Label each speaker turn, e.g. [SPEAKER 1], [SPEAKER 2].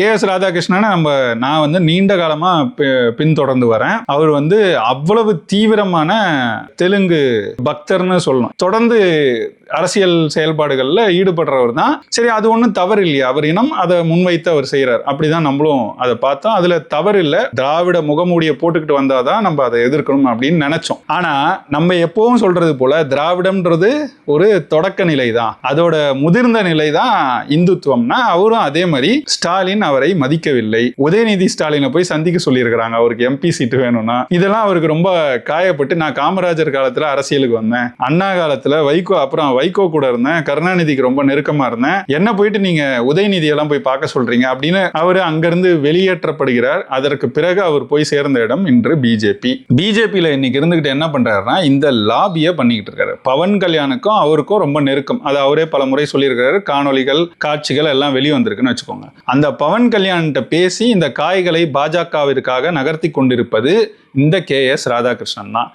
[SPEAKER 1] K S ராதாகிருஷ்ணனை நம்ம நான் வந்து நீண்ட காலமாக பி- பின்தொடர்ந்து வரேன். அவர் வந்து அவ்வளவு தீவிரமான தெலுங்கு பக்தர்னு சொல்லணும். தொடர்ந்து அரசியல் செயல்பாடுகளில் ஈடுபடுறவர் தான். சரி அது ஒன்றும் தவறு இல்லையா அவர் இனம் அதை முன்வைத்து அவர் செய்கிறார் அப்படிதான் நம்மளும் அதை பார்த்தோம். அதில் தவறு இல்லை திராவிட முகமூடியை போட்டுக்கிட்டு வந்தால் தான் நம்ம அதை எதிர்க்கணும் அப்படின்னு நினச்சோம். ஆனால் நம்ம எப்பவும் சொல்கிறது போல் திராவிடம்ன்றது ஒரு தொடக்க நிலை தான் அதோட முதிர்ந்த நிலை தான் இந்துத்துவம்னா அவரும் அதே மாதிரி ஸ்டாலின் அவரை மதிக்கவில்லை. உதயநிதி ஸ்டாலினை போய் சந்திக்க சொல்லியிருக்கிறாங்க. அவருக்கு எம்பி சீட்டு வேணும்னா. இதெல்லாம் அவருக்கு ரொம்ப காயப்பட்டு நான் காமராஜர் காலத்துல அரசியலுக்கு வந்தேன். அண்ணா காலத்துல வைகோ அப்புறம் வைகோ கூட இருந்தேன். கருணாநிதிக்கு ரொம்ப நெருக்கமா இருந்தேன். என்ன போயிட்டு நீங்க உதயநிதி எல்லாம் போய் பார்க்க சொல்றீங்க? அப்படின்னு அவர் அங்கிருந்து வெளியேற்றப்படுகிறார். அதற்கு பிறகு அவர் போய் சேர்ந்த இடம் இன்று பிஜேபி பிஜேபியில இன்னைக்கு இருந்துகிட்டு என்ன பண்றாருன்னா இந்த லாபியை பண்ணிக்கிட்டு இருக்காரு. பவன் கல்யாணுக்கும் அவருக்கும் ரொம்ப நெருக்கம். அது அவரே பல முறை சொல்லியிருக்காரு காணொளிகள் காட்சிகள் எல்லாம் வெளியே வந்திருக்குன்னு வச்சுக்கோங்க. அந்த பவன் பவன் கல்யாண்கிட்ட பேசி இந்த காய்களை பாஜகவிற்காக நகர்த்தி கொண்டிருப்பது இந்த கே எஸ் ராதாகிருஷ்ணன் தான்.